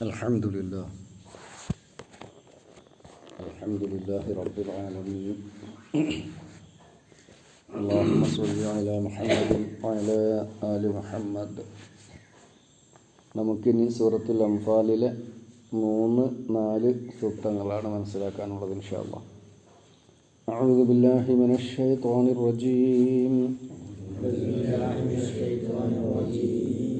الحمد لله الحمد لله رب العالمين اللهم صل على محمد وعلى آل محمد നമുക്കിനി സൂറത്തുൽ അംഫാലിലെ മൂന്ന് നാല് സൂക്തങ്ങളാണ് മനസ്സിലാക്കാനുള്ളത് ഇൻഷാല്ല أعوذ بالله من الشيطان الرجيم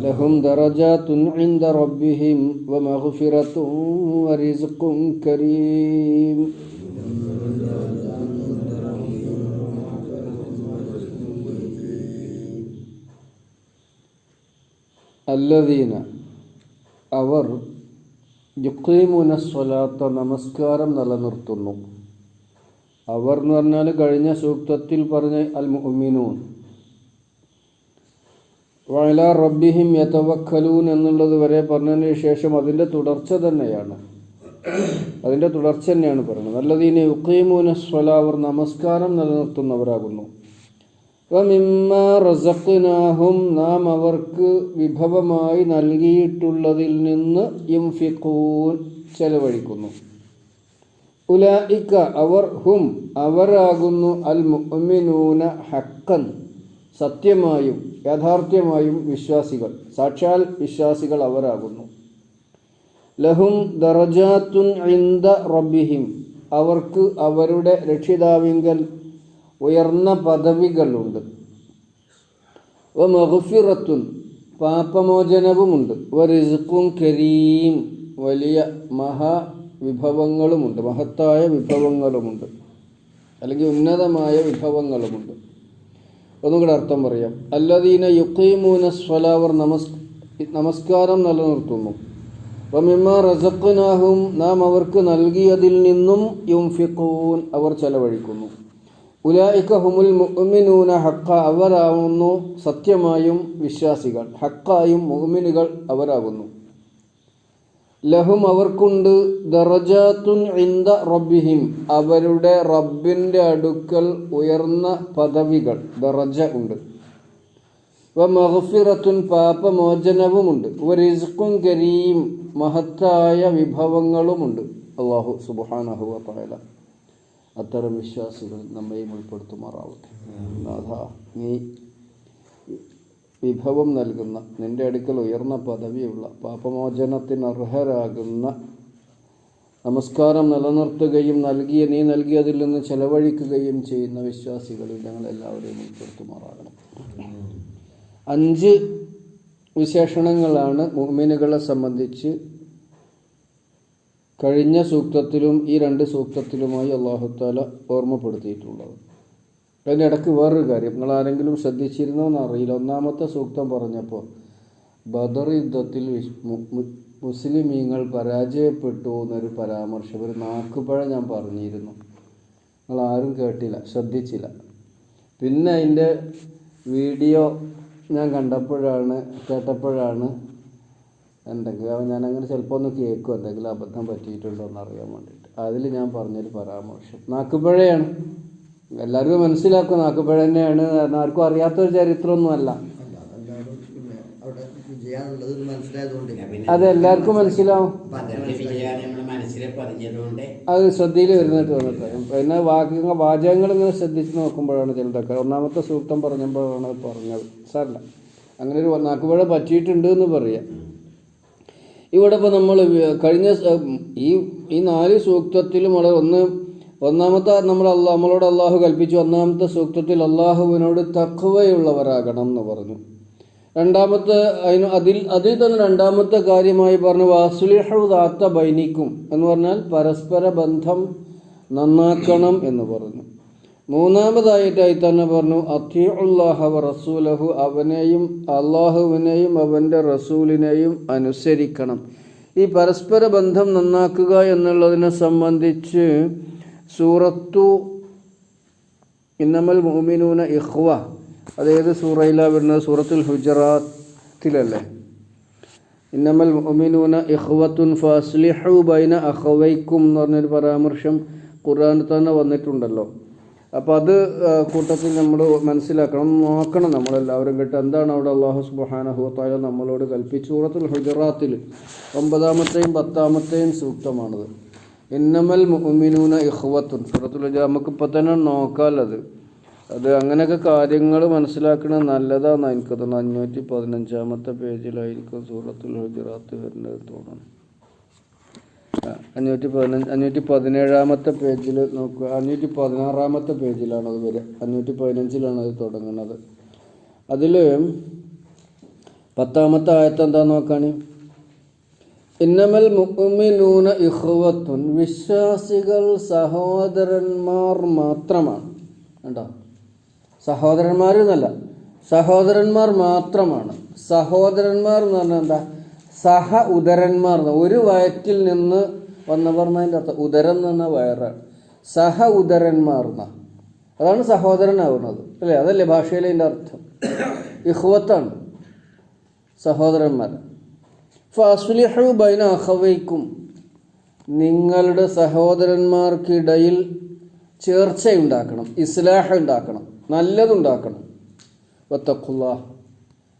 لهم درجات عند ربهم ومغفرة ورزق كريم الذين അവർ യുക്കീമുന സ്വലാത്ത നമസ്കാരം നിലനിർത്തുന്നു അവർ എന്ന് പറഞ്ഞാൽ കഴിഞ്ഞ സൂക്തത്തിൽ പറഞ്ഞ അൽ മുഅ്മിനൂൻ വയല റബ്ബിഹിം യതവക്കലൂൻ എന്നുള്ളത് വരെ പറഞ്ഞതിന് ശേഷം അതിന്റെ തുടർച്ച തന്നെയാണ്. അതിന്റെ തുടർച്ച തന്നെയാണ് പറയുന്നത്. അല്ലതീനെ യുക്കീമൂന സ്വല അവർ നമസ്കാരം നിലനിർത്തുന്നവരാകുന്നു. റസഖ്നാഹും നാം അവർക്ക് വിഭവമായി നൽകിയിട്ടുള്ളതിൽ നിന്ന് യുംഫിഖൂൻ ചെലവഴിക്കുന്നു. ഉലായിക്ക അവർ ഹും അവരാകുന്നു അൽ മുഅ്മിനൂന ഹക്കൻ സത്യമായും യാഥാർത്ഥ്യമായും വിശ്വാസികൾ. സാക്ഷാൽ വിശ്വാസികൾ അവരാകുന്നു. ലഹും ദറജാത്തുൻ ഇന്ദ റബ്ബിഹിം. അവർക്ക് അവരുടെ രക്ഷിതാവിങ്കൽ ഉയർന്ന പദവികളുണ്ട്. വ മഹഫിറത്തുൻ പാപമോചനവുമുണ്ട്. വ കരീം. വലിയ മഹാവിഭവങ്ങളുമുണ്ട് മഹത്തായ വിഭവങ്ങളുമുണ്ട്. അല്ലെങ്കിൽ ഉന്നതമായ വിഭവങ്ങളുമുണ്ട്. ഒന്നുകൂടെ അർത്ഥം പറയാം. അല്ലദീന യുക്കീമൂന സ്വലാവർ നമസ് നമസ്കാരം നിലനിർത്തുന്നു. വമിമ്മ റസഖ്നാഹും നാം അവർക്ക് നൽകിയതിൽ നിന്നും യുംഫിഖൂൻ അവർ ചെലവഴിക്കുന്നു. ഉലായിക്ക ഹുമുൽ മുഅ്മിനൂന ഹക്ക അവരാകുന്നു സത്യമായും വിശ്വാസികൾ. ഹക്കായും മുഅ്മിനുകൾ അവരാകുന്നു. ലഹും അവർക്കുണ്ട്. ദറജാത്തുൻ ഇന്ദ റബ്ബിഹിം. അവരുടെ റബ്ബിന്റെ അടുക്കൽ ഉയർന്ന പദവികൾ ദറജ ഉണ്ട്. വ മഹഫിറത്തുൻ പാപമോചനവുമുണ്ട്. റിസ്ഖും കരീം മഹത്തായ വിഭവങ്ങളുമുണ്ട്. അള്ളാഹു സുബാനഹു താല അത്തരം വിശ്വാസികൾ നമ്മയും ഉൾപ്പെടുത്തുമാറാവട്ടെ. നാഥ നീ വിഭവം നൽകുന്ന നിന്റെ അടുക്കൽ ഉയർന്ന പദവിയുള്ള പാപമോചനത്തിന് അർഹരാകുന്ന നമസ്കാരം നിലനിർത്തുകയും നൽകിയ നീ നൽകിയതിൽ നിന്ന് ചെലവഴിക്കുകയും ചെയ്യുന്ന വിശ്വാസികളിൽ ഞങ്ങൾ എല്ലാവരെയും ഉൾപ്പെടുത്തുമാറാകണം. അഞ്ച് വിശേഷണങ്ങളാണ് മുഅ്മിനുകളെ സംബന്ധിച്ച് കഴിഞ്ഞ സൂക്തത്തിലും ഈ രണ്ട് സൂക്തത്തിലുമായി അള്ളാഹുത്താല ഓർമ്മപ്പെടുത്തിയിട്ടുള്ളത്. അതിന്റെ ഇടയ്ക്ക് വേറൊരു കാര്യം. നിങ്ങൾ ആരെങ്കിലും ശ്രദ്ധിച്ചിരുന്നോ എന്നറിയില്ല. ഒന്നാമത്തെ സൂക്തം പറഞ്ഞപ്പോൾ ബദർ യുദ്ധത്തിൽ മുസ്ലിമീങ്ങൾ പരാജയപ്പെട്ടു എന്നൊരു പരാമർശം ഒരു നാക്കുപഴ ഞാൻ പറഞ്ഞിരുന്നു. നിങ്ങൾ ആരും കേട്ടില്ല ശ്രദ്ധിച്ചില്ല. പിന്നെ അതിന്റെ വീഡിയോ ഞാൻ കണ്ടപ്പോഴാണ് കേട്ടപ്പോഴാണ് എന്തെങ്കിലും ഞാൻ അങ്ങനെ ചിലപ്പോൾ ഒന്ന് കേൾക്കും എന്തെങ്കിലും അബദ്ധം പറ്റിയിട്ടുണ്ടോ എന്ന് അറിയാൻ വേണ്ടിയിട്ട്. അതിൽ ഞാൻ പറഞ്ഞൊരു പരാമർശം. നാക്കുപഴയാണ്. എല്ലാവർക്കും മനസ്സിലാക്കും. നാക്കുപഴ തന്നെയാണ്. കാരണം ആർക്കും അറിയാത്തൊരു ചരിത്രമൊന്നുമല്ല. അത് എല്ലാവർക്കും മനസ്സിലാവും. അത് ശ്രദ്ധയിൽ വരുന്നിട്ട് വന്നിട്ട് പിന്നെ വാക്യങ്ങൾ വാചകങ്ങൾ ഇങ്ങനെ ശ്രദ്ധിച്ച് നോക്കുമ്പോഴാണ് ചിലതൊക്കെ. ഒന്നാമത്തെ സൂക്തം പറഞ്ഞപ്പോഴാണ് പറഞ്ഞത്. സാറില്ല. അങ്ങനെ ഒരു നാക്കുപഴ പറ്റിയിട്ടുണ്ട് എന്ന് പറയാം. ഇവിടെ ഇപ്പോൾ നമ്മൾ കഴിഞ്ഞ ഈ ഈ നാല് സൂക്തത്തിലും വളരെ ഒന്ന് ഒന്നാമത്തെ നമ്മൾ അള്ളാഹ് നമ്മളോട് അള്ളാഹു കൽപ്പിച്ചു. ഒന്നാമത്തെ സൂക്തത്തിൽ അള്ളാഹുവിനോട് തക്കവയുള്ളവരാകണം എന്ന് പറഞ്ഞു. രണ്ടാമത്തെ അതിന് അതിൽ അതിൽ തന്നെ രണ്ടാമത്തെ കാര്യമായി പറഞ്ഞു വാസുലിഹുദാത്ത ബൈനിക്കും എന്ന് പറഞ്ഞാൽ പരസ്പര ബന്ധം നന്നാക്കണം എന്ന് പറഞ്ഞു. മൂന്നാമതായിട്ടായി തന്നെ പറഞ്ഞു അത്തിയുള്ളാഹ റസൂലഹു അവനെയും അള്ളാഹുവിനെയും അവന്റെ റസൂലിനെയും അനുസരിക്കണം. ഈ പരസ്പര ബന്ധം നന്നാക്കുക എന്നുള്ളതിനെ സംബന്ധിച്ച് സൂറത്തു ഇന്നമൽ മുഅ്മിനൂന ഇഹ്വ അതേത് സൂറയിലാണ് വരുന്നത് സൂറത്തുൽ ഹുജറാത്തിലല്ലേ. ഇന്നമൽ മുഅ്മിനൂന ഇഹ്വത്തുൻ ഫാസ്ലിഹു ബൈന അഹ്വൈക്കും എന്ന് പറഞ്ഞൊരു പരാമർശം ഖുർആനിൽ തന്നെ വന്നിട്ടുണ്ടല്ലോ. അപ്പോൾ അത് കൂട്ടത്തിൽ നമ്മൾ മനസ്സിലാക്കണം. നോക്കണം നമ്മളെല്ലാവരും കേട്ട്. എന്താണ് അവിടെ അള്ളാഹു സുബ്ഹാനഹു വതആല നമ്മളോട് കൽപ്പിച്ചു സൂറത്തുൽ ഹുജറാത്തിൽ ഒമ്പതാമത്തെയും പത്താമത്തെയും സൂക്തമാണത്. ഇന്നമൽ മുഅ്മിനൂന ഇഹ്വത്തുൻ സൂറത്തുൽ നമുക്ക് ഇപ്പം തന്നെ നോക്കാമല്ലത് അത് അങ്ങനെയൊക്കെ കാര്യങ്ങൾ മനസ്സിലാക്കുന്നത് നല്ലതാണെന്ന് എനിക്ക് തോന്നുന്നു അഞ്ഞൂറ്റി പതിനഞ്ചാമത്തെ പേജിലായിരിക്കും സൂറത്തുൽ ഹുജറാത്ത് വരുന്നത് തോന്നുന്നു. അഞ്ഞൂറ്റി പതിനഞ്ച് അഞ്ഞൂറ്റി പതിനേഴാമത്തെ പേജിൽ നോക്കുക. അഞ്ഞൂറ്റി പതിനാറാമത്തെ പേജിലാണ് അത് വരിക. അഞ്ഞൂറ്റി പതിനഞ്ചിലാണ് അത് തുടങ്ങുന്നത്. അതിൽ പത്താമത്തെ ആയത്ത് എന്താ നോക്കാണ് ഇന്നമൽ മുഅ്മിനൂന ഇഖ്വത്തുൻ വിശ്വാസികൾ സഹോദരന്മാർ മാത്രമാണ്. കണ്ടോ? സഹോദരന്മാർ എന്നല്ല സഹോദരന്മാർ മാത്രമാണ്. സഹോദരന്മാർ എന്ന് പറഞ്ഞാൽ എന്താ? സഹ ഉദരന്മാർ ഒരു വയറ്റിൽ നിന്ന് വന്നവർ എന്നതിന്റെ അർത്ഥം? ഉദരം എന്ന് പറഞ്ഞാൽ വയറാണ്. സഹ ഉദരന്മാർ എന്ന. അതാണ് സഹോദരനാവുന്നത്. അല്ലേ? അതല്ലേ ഭാഷയിലെ അർത്ഥം? ഇഹ്വത്താണ് സഹോദരന്മാർ. ഫാസ്ലിഹു ബൈന അഹവൈക്കും നിങ്ങളുടെ സഹോദരന്മാർക്കിടയിൽ ചേർച്ചയുണ്ടാക്കണം ഇസ്ലാഹ ഉണ്ടാക്കണം നല്ലതുണ്ടാക്കണം. വത്തഖുല്ലാ.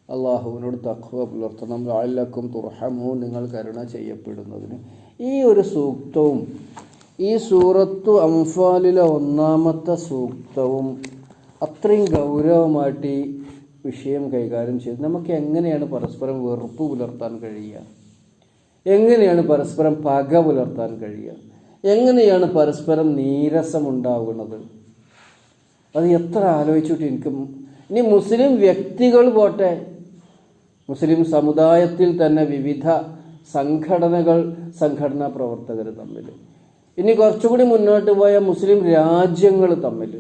അള്ളാഹുവിനോട് തഖ്വ പുലർത്തണം. അല്ലക്കും തുറഹമോ നിങ്ങൾ കരുണ ചെയ്യപ്പെടുന്നതിന്. ഈ ഒരു സൂക്തവും ഈ സൂറത്തു അംഫാലിലെ ഒന്നാമത്തെ സൂക്തവും അത്രയും ഗൗരവമായിട്ട് വിഷയം കൈകാര്യം ചെയ്ത് നമുക്ക് എങ്ങനെയാണ് പരസ്പരം വെറുപ്പ് പുലർത്താൻ കഴിയുക? എങ്ങനെയാണ് പരസ്പരം പക പുലർത്താൻ കഴിയുക? എങ്ങനെയാണ് പരസ്പരം നീരസമുണ്ടാവുന്നത് അത് എത്ര ആലോചിച്ചിട്ട് എനിക്ക് ഇനി മുസ്ലിം വ്യക്തികൾ പോട്ടെ. മുസ്ലിം സമുദായത്തിൽ തന്നെ വിവിധ സംഘടനകൾ സംഘടനാ പ്രവർത്തകർ തമ്മിൽ ഇനി കുറച്ചുകൂടി മുന്നോട്ട് പോയ മുസ്ലിം രാജ്യങ്ങൾ തമ്മിൽ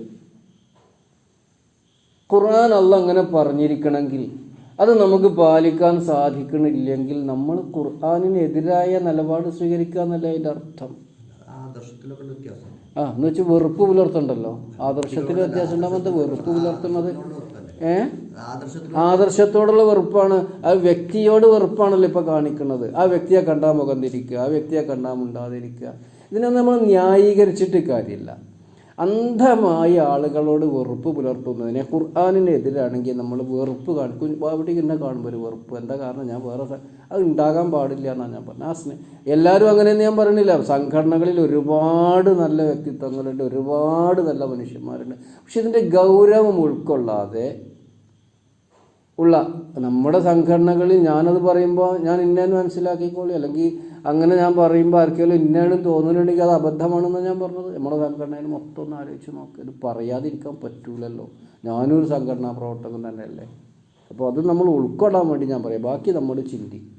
ഖുർആൻ അല്ല അങ്ങനെ പറഞ്ഞിരിക്കണമെങ്കിൽ അത് നമുക്ക് പാലിക്കാൻ സാധിക്കണില്ലെങ്കിൽ നമ്മൾ ഖുർആാനിനെതിരായ നിലപാട് സ്വീകരിക്കുക എന്നല്ല അതിന്റെ അർത്ഥം? ആ എന്ന് വെച്ചാൽ വെറുപ്പ് പുലർത്തണ്ടല്ലോ. ആദർശത്തിൽ വ്യത്യാസം ഉണ്ടാകുമ്പോൾ വെറുപ്പ് പുലർത്തുന്നത്? ഏ? ആദർശത്തോടുള്ള വെറുപ്പാണ്. ആ വ്യക്തിയോട് വെറുപ്പാണല്ലോ ഇപ്പൊ കാണിക്കുന്നത് ആ വ്യക്തിയെ കണ്ടാൽ മുഖം തിരിക്കുക ആ വ്യക്തിയെ കണ്ടാൽ മുണ്ടാതിരിക്കുക. ഇതിനൊന്നും നമ്മൾ ന്യായീകരിച്ചിട്ട് കാര്യമില്ല. അന്ധമായ ആളുകളോട് വെറുപ്പ് പുലർത്തുന്നതിനെ ഖുർആാനിനെതിരാണെങ്കിൽ നമ്മൾ വെറുപ്പ് കാണിക്കും. അവിടെ ഇന്നെ കാണുമ്പോൾ ഒരു വെറുപ്പ്. എന്താ കാരണം? ഞാൻ വേറെ അത് ഉണ്ടാകാൻ പാടില്ല എന്നാണ് ഞാൻ പറഞ്ഞത് ആ സ്നേ എല്ലാവരും അങ്ങനെയെന്ന് ഞാൻ പറയണില്ല. സംഘടനകളിൽ ഒരുപാട് നല്ല വ്യക്തിത്വങ്ങളുണ്ട്. ഒരുപാട് നല്ല മനുഷ്യന്മാരുണ്ട്. പക്ഷെ ഇതിന്റെ ഗൗരവം ഉൾക്കൊള്ളാതെ ഉള്ള നമ്മുടെ സംഘടനകളിൽ ഞാനത് പറയുമ്പോൾ ഞാൻ ഇന്നേന്ന് മനസ്സിലാക്കിക്കോളി. അല്ലെങ്കിൽ അങ്ങനെ ഞാൻ പറയുമ്പോൾ ആർക്കെങ്കിലും ഇന്നാണ് തോന്നുന്നുണ്ടെങ്കിൽ അത് അബദ്ധമാണെന്ന് ഞാൻ പറഞ്ഞത്. നമ്മുടെ സംഘടനയിൽ മൊത്തം ഒന്ന് ആലോചിച്ച് നോക്ക്. ഇത് പറയാതിരിക്കാൻ പറ്റൂലല്ലോ. ഞാനും ഒരു സംഘടനാ പ്രവർത്തകൻ തന്നെയല്ലേ. അപ്പോൾ അത് നമ്മൾ ഉൾക്കൊള്ളാൻ വേണ്ടി ഞാൻ പറയാം. ബാക്കി നമ്മൾ ചിന്തി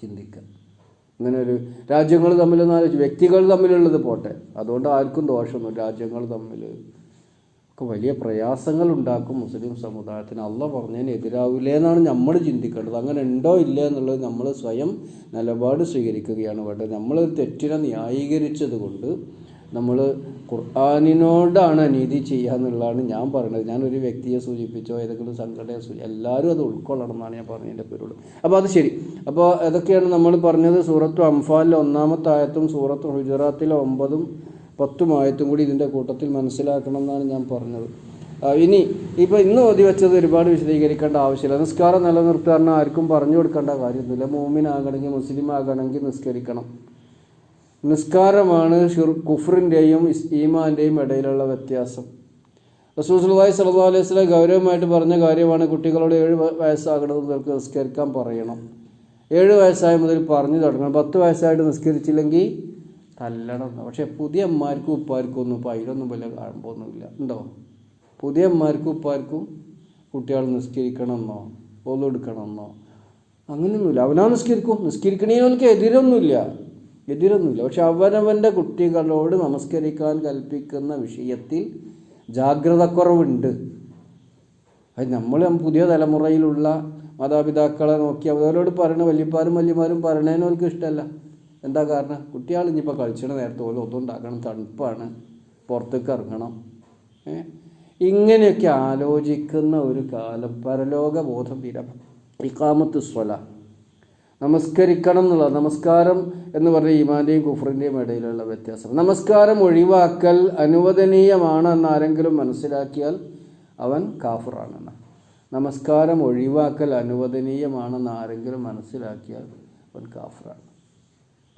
ചിന്തിക്കുക. അങ്ങനെ ഒരു രാജ്യങ്ങൾ തമ്മിലൊന്നും ആലോചിച്ച്. വ്യക്തികൾ തമ്മിലുള്ളത് പോട്ടെ. അതുകൊണ്ട് ആർക്കും ദോഷമൊന്നും രാജ്യങ്ങൾ തമ്മിൽ വലിയ പ്രയാസങ്ങൾ ഉണ്ടാക്കും മുസ്ലിം സമുദായത്തിന്. അല്ല പറഞ്ഞതിന് എതിരാവില്ലേ എന്നാണ് നമ്മൾ ചിന്തിക്കേണ്ടത്. അങ്ങനെ ഉണ്ടോ ഇല്ലേ എന്നുള്ളത് നമ്മൾ സ്വയം നിലപാട് സ്വീകരിക്കുകയാണ് വേണ്ടത്. നമ്മൾ തെറ്റിനെ ന്യായീകരിച്ചത് കൊണ്ട് നമ്മൾ ഖുർആാനിനോടാണ് അനീതി ചെയ്യുക എന്നുള്ളതാണ് ഞാൻ പറയുന്നത്. ഞാനൊരു വ്യക്തിയെ സൂചിപ്പിച്ചോ ഏതെങ്കിലും സംഘടനയെ സൂചി എല്ലാവരും അത് ഉൾക്കൊള്ളണം എന്നാണ് ഞാൻ പറഞ്ഞതിന്റെ പേരോട്. അപ്പോൾ അത് ശരി. അപ്പോൾ ഇതൊക്കെയാണ് നമ്മൾ പറഞ്ഞത് സൂറത്തു അംഫാലിലെ ഒന്നാമത്തെ ആയത്തും സൂറത്ത് ഹുജറാത്തിലെ ഒമ്പതും പത്തും ആയത്തും കൂടി ഇതിന്റെ കൂട്ടത്തിൽ മനസ്സിലാക്കണം എന്നാണ് ഞാൻ പറഞ്ഞത്. ഇനി ഇപ്പോൾ ഇന്ന് ഓതി വെച്ചത് ഒരുപാട് വിശദീകരിക്കേണ്ട ആവശ്യമില്ല. നിസ്കാരം നിലനിർത്താൻ ആർക്കും പറഞ്ഞു കൊടുക്കേണ്ട കാര്യമൊന്നുമില്ല. മോമിനാകണമെങ്കിൽ മുസ്ലിം ആകണമെങ്കിൽ നിസ്കരിക്കണം. നിസ്കാരമാണ് കുഫറിന്റെയും ഈമാന്റെയും ഇടയിലുള്ള വ്യത്യാസം. റസൂസുലായി സല്ലാ അലൈഹി സ്വലം ഗൗരവമായിട്ട് പറഞ്ഞ കാര്യമാണ് കുട്ടികളോട് ഏഴ് വയസ്സാകണമെന്ന് മുതൽക്ക് നിസ്കരിക്കാൻ പറയണം. ഏഴ് വയസ്സായ മുതൽ പറഞ്ഞു തുടങ്ങണം. പത്ത് വയസ്സായിട്ട് നിസ്കരിച്ചില്ലെങ്കിൽ തല്ലണം പക്ഷെ പുതിയ അമ്മമാർക്കും ഉപ്പാർക്കും ഒന്നും ഇപ്പോൾ അതിലൊന്നും വലിയ കാണുമ്പോഴൊന്നുമില്ല ഉണ്ടോ? പുതിയ അമ്മമാർക്കും ഉപ്പാർക്കും കുട്ടികൾ നിസ്കരിക്കണമെന്നോ ഓൽ എടുക്കണമെന്നോ അങ്ങനെയൊന്നുമില്ല. അവനാ നിസ്കരിക്കും. നിസ്കരിക്കണേനൊക്കെ എതിരൊന്നുമില്ല. എതിരൊന്നുമില്ല. പക്ഷെ അവനവന്റെ കുട്ടികളോട് നമസ്കരിക്കാൻ കൽപ്പിക്കുന്ന വിഷയത്തിൽ ജാഗ്രത കുറവുണ്ട് അത് നമ്മൾ പുതിയ തലമുറയിലുള്ള മാതാപിതാക്കളെ നോക്കി അവരോട് പറയണ വല്യപ്പാരും വല്യമാരും പറയണേനോൽക്ക് ഇഷ്ടമല്ല എന്താ കാരണം? കുട്ടികൾ ഇനിയിപ്പോൾ കളിച്ചണ നേരത്തെ പോലെ ഒന്നും ഉണ്ടാക്കണം തണുപ്പാണ് പുറത്തേക്ക് ഇറങ്ങണം? ഇങ്ങനെയൊക്കെ ആലോചിക്കുന്ന ഒരു കാലം പരലോക ബോധം വിരം ഇക്കാമത്ത് സ്വല. നമസ്കരിക്കണം എന്നുള്ള നമസ്കാരം എന്ന് പറഞ്ഞ ഈമാന്റെയും കുഫറിന്റെയും ഇടയിലുള്ള വ്യത്യാസം. നമസ്കാരം ഒഴിവാക്കൽ അനുവദനീയമാണ് എന്നാരെങ്കിലും മനസ്സിലാക്കിയാൽ അവൻ കാഫറാണെന്ന്. നമസ്കാരം ഒഴിവാക്കൽ അനുവദനീയമാണെന്ന് ആരെങ്കിലും മനസ്സിലാക്കിയാൽ അവൻ കാഫിറാണ്.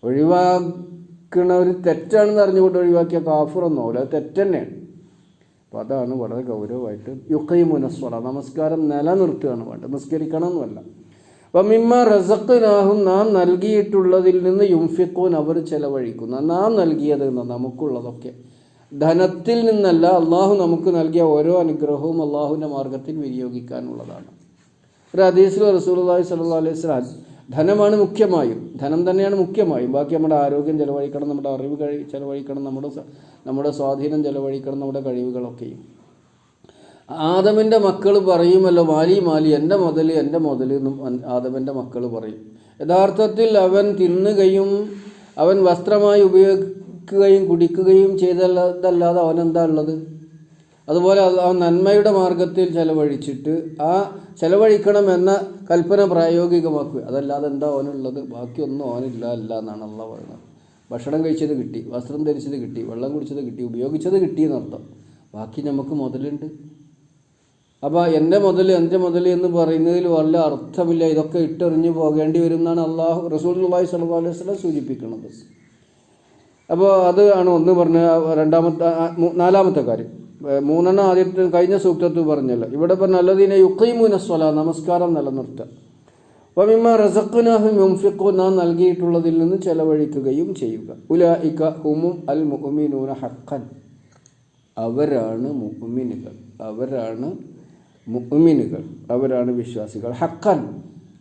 ഒഴിവാക്കണ ഒരു തെറ്റാണെന്ന് അറിഞ്ഞുകൊണ്ട് ഒഴിവാക്കിയ കാഫിറൊന്നുമില്ല അത് തെറ്റന്നെയാണ്. അപ്പോൾ അതാണ് വളരെ ഗൗരവമായിട്ട് യുക്കൈ മുനസ്വറ നമസ്കാരം നിലനിർത്തുകയാണ് വേണ്ടത്. നിസ്കരിക്കണം എന്നല്ല അപ്പം മിമ്മ റസഖനാഹും നാം നൽകിയിട്ടുള്ളതിൽ നിന്ന് യുംഫിക്കോൻ അവർ ചെലവഴിക്കുന്ന. നാം നൽകിയത് നമുക്കുള്ളതൊക്കെ. ധനത്തിൽ നിന്നല്ല അള്ളാഹു നമുക്ക് നൽകിയ ഓരോ അനുഗ്രഹവും അള്ളാഹുവിന്റെ മാർഗത്തിൽ വിനിയോഗിക്കാനുള്ളതാണ്. ഒരു ഹദീസിൽ റസൂലുള്ളാഹി സ്വല്ലല്ലാഹു അലൈഹി വസല്ലം ധനമാണ് മുഖ്യമായും. ധനം തന്നെയാണ് മുഖ്യമായും. ബാക്കി നമ്മുടെ ആരോഗ്യം ചെലവഴിക്കണം നമ്മുടെ അറിവ് കഴി ചെലവഴിക്കണം നമ്മുടെ നമ്മുടെ സ്വാധീനം ചെലവഴിക്കണം നമ്മുടെ കഴിവുകളൊക്കെയും. ആദമിന്റെ മക്കൾ പറയുമല്ലോ മാലി മാലി എന്റെ മുതൽ എന്റെ മുതൽ എന്നും ആദമിന്റെ മക്കൾ പറയും. യഥാർത്ഥത്തിൽ അവൻ തിന്നുകയും അവൻ വസ്ത്രമായി ഉപയോഗിക്കുകയും കുടിക്കുകയും ചെയ്തല്ലാതെ അവനെന്താ ഉള്ളത്? അതുപോലെ അത് ആ നന്മയുടെ മാർഗത്തിൽ ചെലവഴിച്ചിട്ട് ആ ചെലവഴിക്കണം എന്ന കൽപ്പന പ്രായോഗികമാക്കുക. അതല്ലാതെ എന്താ ഓനുള്ളത്? ബാക്കിയൊന്നും ഓനില്ല അല്ല എന്നാണ് അള്ള പറയുന്നത്. ഭക്ഷണം കഴിച്ചത് കിട്ടി വസ്ത്രം ധരിച്ചത് കിട്ടി വെള്ളം കുടിച്ചത് കിട്ടി ഉപയോഗിച്ചത് കിട്ടി എന്നർത്ഥം. ബാക്കി നമുക്ക് മുതലുണ്ട്. അപ്പോൾ എന്റെ മുതൽ എന്റെ മുതൽ എന്ന് പറയുന്നതിൽ വല്ല അർത്ഥമില്ല. ഇതൊക്കെ ഇട്ടെറിഞ്ഞു പോകേണ്ടി വരും എന്നാണ് അള്ളാഹു റസൂൽ അള്ളാഹി അലൈഹി വസല്ലം സൂചിപ്പിക്കുന്നത്. അപ്പോൾ അത് ആണ് ഒന്ന് പറഞ്ഞ രണ്ടാമത്തെ നാലാമത്തെ കാര്യം. മൂന്നെണ്ണം ആദ്യത്തെ കഴിഞ്ഞ സൂക്തത്തിൽ പറഞ്ഞല്ലോ. ഇവിടെ പറഞ്ഞ അല്ലദീനെ യുക്കൈമൂന സ്വല നമസ്കാരം നിലനിർത്തുക. അപ്പം ഇമ്മ റസഖ്നാഹും യുംഫിഖു നാം നൽകിയിട്ടുള്ളതിൽ നിന്ന് ചെലവഴിക്കുകയും ചെയ്യുക. ഉല ഇക ഹുമും അൽ മുഅ്മിനൂന ഹക്കൻ അവരാണ് മുഅ്മിനുകൾ. അവരാണ് മുഅ്മിനുകൾ. അവരാണ് വിശ്വാസികൾ. ഹക്കൻ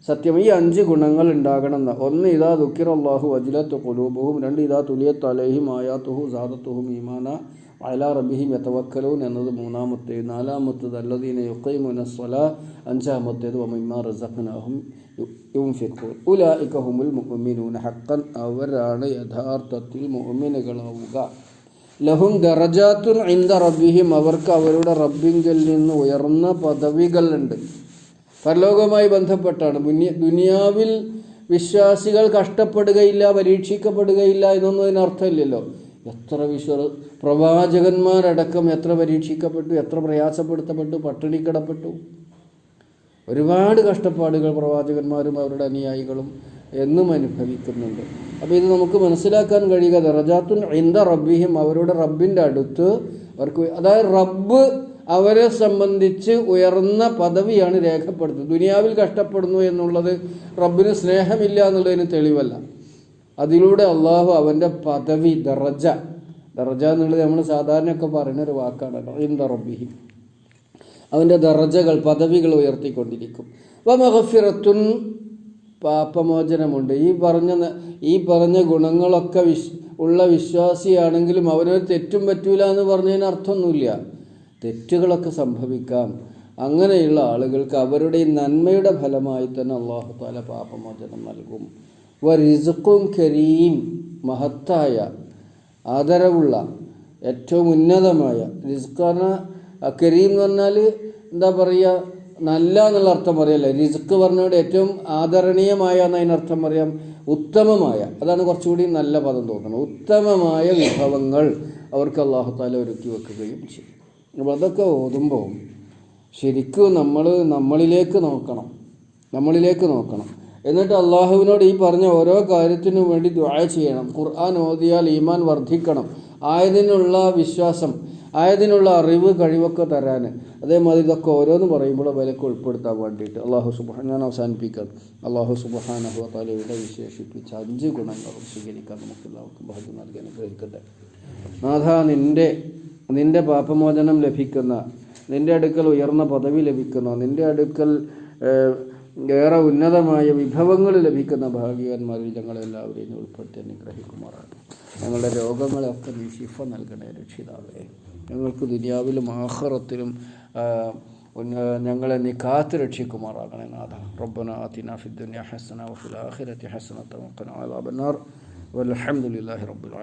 സത്യം ഈ അഞ്ച് ഗുണങ്ങൾ ഉണ്ടാകണം എന്ന. ഒന്ന് ഇതാ ദുഃഖിറല്ലാഹു അജിലത്ത് കുലൂബുഹും രണ്ട് ഇതാ തുലിയത്ത് അലഹിം ആയാത്തുഹു സാദത്തുഹും ഈമാന അല റബിഹിം യത്തവക്കലൂൻ എന്നത് മൂന്നാമത്തേത് നാലാമത്തേത് അല്ലദീന യുക്കൈമുന സ്വല അഞ്ചാമത്തേത് വമിമ്മ റസഖനാഹും യുംഫിഖൂൻ ഉലായിക ഹുമുൽ മുഅ്മിനൂന ഹക്കൻ അവരാണ് യഥാർത്ഥത്തിൽ മുഅ്മിനുകളാവുക. ലഹും ദറജാത്തുൻ ഇന്ദ റബ്ബിഹിം അവർക്ക് അവരുടെ റബ്ബിങ്കിൽ നിന്ന് ഉയർന്ന പദവികളുണ്ട്. പരലോകവുമായി ബന്ധപ്പെട്ടാണ്. ദുനിയ- ദുനിയാവിൽ വിശ്വാസികൾ കഷ്ടപ്പെടുകയില്ല പരീക്ഷിക്കപ്പെടുകയില്ല എന്നൊന്നും അതിനർത്ഥമില്ലല്ലോ. എത്ര വിശ്വ പ്രവാചകന്മാരടക്കം എത്ര പരീക്ഷിക്കപ്പെട്ടു എത്ര പ്രയാസപ്പെടുത്തപ്പെട്ടു പട്ടിണി കിടപ്പെട്ടു ഒരുപാട് കഷ്ടപ്പാടുകൾ പ്രവാചകന്മാരും അവരുടെ അനുയായികളും എന്നും അനുഭവിക്കുന്നുണ്ട്. അപ്പോൾ ഇത് നമുക്ക് മനസ്സിലാക്കാൻ കഴിയുക ദറജാത്തുൻ ഇന്ത റബ്ബിഹിം അവരുടെ റബ്ബിന്റെ അടുത്ത് അവർക്ക് അതായത് റബ്ബ് അവരെ സംബന്ധിച്ച് ഉയർന്ന പദവിയാണ് രേഖപ്പെടുത്തുന്നത്. ദുനിയാവിൽ കഷ്ടപ്പെടുന്നു എന്നുള്ളത് റബ്ബിന് സ്നേഹമില്ല എന്നുള്ളതിന് തെളിവല്ല. അതിലൂടെ അള്ളാഹു അവന്റെ പദവി ദറജ ദറജ എന്നുള്ളത് നമ്മൾ സാധാരണയൊക്കെ പറയുന്ന ഒരു വാക്കാണ്. ഇന്ത റബ്ബിഹി. അവന്റെ ദറജകൾ പദവികൾ ഉയർത്തിക്കൊണ്ടിരിക്കും. വ മഹഫിറത്തുൻ പാപമോചനമുണ്ട്. ഈ പറഞ്ഞ ഈ പറഞ്ഞ ഗുണങ്ങളൊക്കെ വിശ് ഉള്ള വിശ്വാസിയാണെങ്കിലും അവനൊരു തെറ്റും പറ്റൂല എന്ന് പറഞ്ഞതിന് അർത്ഥമൊന്നുമില്ല. തെറ്റുകളൊക്കെ സംഭവിക്കാം. അങ്ങനെയുള്ള ആളുകൾക്ക് അവരുടെ നന്മയുടെ ഫലമായി തന്നെ അള്ളാഹു താല പാപമോചനം നൽകും. വ റിസുക്കും കരീം മഹത്തായ ആദരവുള്ള ഏറ്റവും ഉന്നതമായ. റിസ്ക്കാണ് കരീം എന്ന് പറഞ്ഞാൽ എന്താ പറയുക നല്ല എന്നുള്ള അർത്ഥം പറയല്ല? റിസ്ക് പറഞ്ഞുകൊണ്ട് ഏറ്റവും ആദരണീയമായ എന്നതിനർത്ഥം പറയാം ഉത്തമമായ. അതാണ് കുറച്ചുകൂടി നല്ല പദം തോന്നുന്നത്. ഉത്തമമായ വിഭവങ്ങൾ അവർക്ക് അള്ളാഹുത്താല ഒരുക്കി വെക്കുകയും ചെയ്യും. അപ്പോൾ അതൊക്കെ ഓതുമ്പോൾ ശരിക്കും നമ്മൾ നമ്മളിലേക്ക് നോക്കണം. നമ്മളിലേക്ക് നോക്കണം. എന്നിട്ട് അള്ളാഹുവിനോട് ഈ പറഞ്ഞ ഓരോ കാര്യത്തിനും വേണ്ടി ദ്വാ ചെയ്യണം. ഖുർആൻ ഓതിയാൽ ഈമാൻ വർദ്ധിക്കണം. ആയതിനുള്ള വിശ്വാസം ആയതിനുള്ള അറിവ് കഴിവൊക്കെ തരാൻ. അതേമാതിരി ഇതൊക്കെ ഓരോന്ന് പറയുമ്പോൾ വിലക്ക് ഉൾപ്പെടുത്താൻ വേണ്ടിയിട്ട് അള്ളാഹു സുബാൻ ഞാൻ അവസാനിപ്പിക്കാം. അള്ളാഹു സുബാനഹു തലയുടെ വിശേഷിപ്പിച്ച അഞ്ച് ഗുണങ്ങളും സ്വീകരിക്കാൻ നമുക്ക് എല്ലാവർക്കും ഭാഗ്യം നൽകാൻ അനുഗ്രഹിക്കട്ടെ. നാഥ നിന്റെ നിന്റെ പാപമോചനം ലഭിക്കുന്ന നിന്റെ അടുക്കൽ ഉയർന്ന പദവി ലഭിക്കുന്ന നിന്റെ അടുക്കൽ ഏറെ ഉന്നതമായ വിഭവങ്ങൾ ലഭിക്കുന്ന ഭാഗ്യവാന്മാരിൽ ഞങ്ങളെല്ലാവരെയും ഉൾപ്പെടുത്തി അനുഗ്രഹിക്കുമാറാണ് ഞങ്ങളുടെ രോഗങ്ങളൊക്കെ നീ ശിഫ നൽകണേ രക്ഷിതാവേ. ഞങ്ങൾക്ക് ദുനിയാവിലും ആഹ്റത്തിലും ഞങ്ങളെ നീ കാത്തു രക്ഷിക്കുമാറാകണേ നാഥ. റബ്ബന ആതിന ഫിദ്ദുനിയ ഹസന വഫിൽ ആഖിറതി വൽഹംദുലില്ലാഹി റബ്ബിൽ